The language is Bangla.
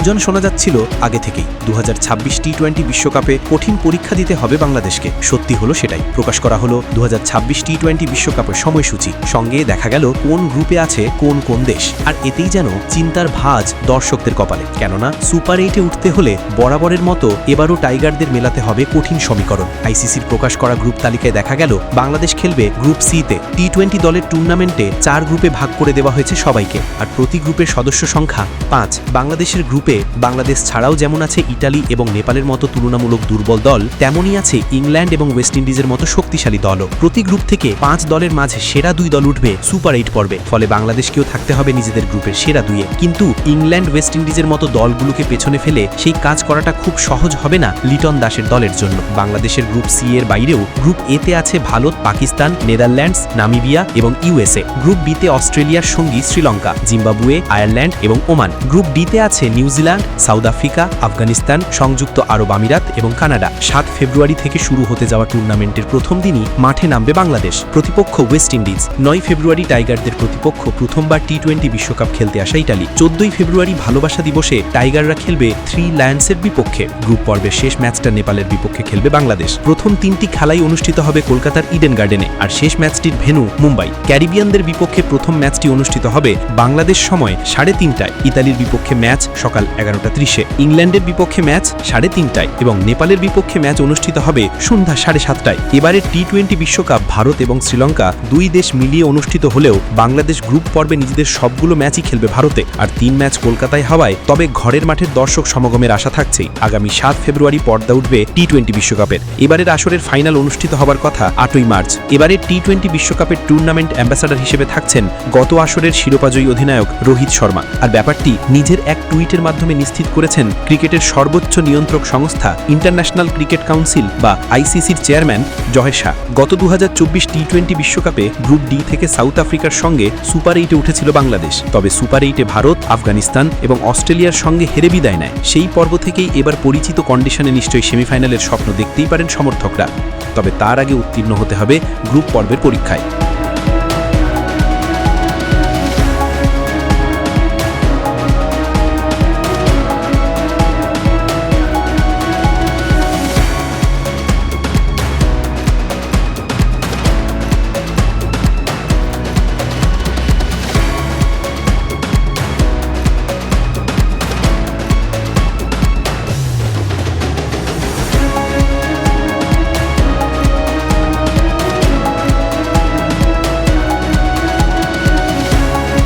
গুঞ্জন শোনা যাচ্ছিল আগে থেকেই। দু টি টোয়েন্টি বিশ্বকাপে কঠিন পরীক্ষা দিতে হবে বাংলাদেশকে। সত্যি হলো সেটাই। প্রকাশ করা হলো দু টি টোয়েন্টি বিশ্বকাপের সময়সূচি। সঙ্গে দেখা গেল কোন গ্রুপে আছে কোন কোন দেশ। আর এতেই যেন চিন্তার ভাজ দর্শকদের কপালে। কেননা সুপার এইটে উঠতে হলে বরাবরের মতো এবারও টাইগারদের মেলাতে হবে কঠিন সমীকরণ। আইসিসির প্রকাশ করা গ্রুপ তালিকায় দেখা গেল, বাংলাদেশ খেলবে গ্রুপ সিতে টি টোয়েন্টি দলের টুর্নামেন্টে চার গ্রুপে ভাগ করে দেওয়া হয়েছে সবাইকে। আর প্রতি গ্রুপের সদস্য সংখ্যা পাঁচ। বাংলাদেশের গ্রুপে বাংলাদেশ ছাড়াও যেমন আছে ইটালি এবং নেপালের মতো তুলনামূলক দুর্বল দল, তেমনই আছে ইংল্যান্ড এবং ওয়েস্ট ইন্ডিজের মতো শক্তিশালী দলও। প্রতি গ্রুপ থেকে পাঁচ দলের মাঝে সেরা দুই দল উঠবে সুপার এইট পর্বে, ফলে বাংলাদেশকেও থাকতে হবে নিজেদের গ্রুপের সেরা দুইয়ে। কিন্তু ইংল্যান্ড, ওয়েস্ট ইন্ডিজের মতো দলগুলোকে পেছনে ফেলে সেই কাজ করাটা খুব সহজ হবে না লিটন দাসের দলের জন্য। বাংলাদেশের গ্রুপ সি এর বাইরেও গ্রুপ এতে আছে ভারত, পাকিস্তান, নেদারল্যান্ডস, নামিবিয়া এবং ইউএসএ। গ্রুপ বিতে অস্ট্রেলিয়ার সঙ্গী শ্রীলঙ্কা, জিম্বাবুয়ে, আয়ারল্যান্ড এবং ওমান। গ্রুপ ডিতে আছে নিউজিল্যান্ড সাউথ আফ্রিকা, আফগানিস্তান, সংযুক্ত আরব আমিরাত এবং কানাডা। সাত ফেব্রুয়ারি থেকে শুরু হতে যাওয়া টুর্নামেন্টের প্রথম দিনই মাঠে নামবে বাংলাদেশ। প্রতিপক্ষ ওয়েস্ট ইন্ডিজ। নয় ফেব্রুয়ারি টাইগারদের প্রতিপক্ষ প্রথমবার টি টোয়েন্টি বিশ্বকাপ খেলতে আসা ইটালি। চোদ্দই ফেব্রুয়ারি ভালোবাসা দিবসে টাইগাররা খেলবে থ্রি লায়ন্সের বিপক্ষে। গ্রুপ পর্বের শেষ ম্যাচটা নেপালের বিপক্ষে খেলবে বাংলাদেশ। প্রথম তিনটি খেলাই অনুষ্ঠিত হবে কলকাতার ইডেন গার্ডেনে। আর শেষ ম্যাচটির ভেন্যু মুম্বাই। ক্যারিবিয়ানদের বিপক্ষে প্রথম ম্যাচটি অনুষ্ঠিত হবে বাংলাদেশ সময় সাড়ে তিনটায়। ইতালির বিপক্ষে ম্যাচ সকাল এগারোটা ত্রিশে। ইংল্যান্ডের বিপক্ষে ম্যাচ সাড়ে তিনটায় এবং নেপালের বিপক্ষে ম্যাচ অনুষ্ঠিত হবে সন্ধ্যা সাড়ে সাতটায়। এবারের টি টোয়েন্টি বিশ্বকাপ ভারত এবং শ্রীলঙ্কা দুই দেশ মিলিয়ে অনুষ্ঠিত হলেও বাংলাদেশ গ্রুপ পর্বে নিজেদের সবগুলো ম্যাচই খেলবে ভারতে। আর তিন ম্যাচ কলকাতায় হওয়ায় তবে ঘরের মাঠের দর্শক সমাগমের আশা থাকছেই। আগামী সাত ফেব্রুয়ারি পর্দা উঠবে টি টোয়েন্টি বিশ্বকাপের। এবারের আসরের ফাইনাল অনুষ্ঠিত হবার কথা আটই মার্চ। এবারের টি টোয়েন্টি বিশ্বকাপের টুর্নামেন্ট অ্যাম্বাসাডার হিসেবে থাকছেন গত আসরের শিরোপাজয়ী অধিনায়ক রোহিত শর্মা। আর ব্যাপারটি নিজের এক টুইটের মাধ্যমে নিশ্চিত করেছেন ক্রিকেটের সর্বোচ্চ নিয়ন্ত্রক সংস্থা ইন্টারন্যাশনাল ক্রিকেট কাউন্সিল বা আইসিসির চেয়ারম্যান জহের শাহ। গত দু টি টোয়েন্টি বিশ্বকাপে গ্রুপ ডি থেকে সাউথ আফ্রিকার সঙ্গে সুপার এইটে উঠেছিল বাংলাদেশ। তবে সুপার এইটে ভারত, আফগানিস্তান এবং অস্ট্রেলিয়ার সঙ্গে হেরে বিদায় নেয়। সেই পর্ব থেকেই এবার পরিচিত কন্ডিশনে নিশ্চয়ই সেমিফাইনালের স্বপ্ন দেখতেই পারেন সমর্থকরা। তবে তার আগে উত্তীর্ণ হতে হবে গ্রুপ পর্বের পরীক্ষায়।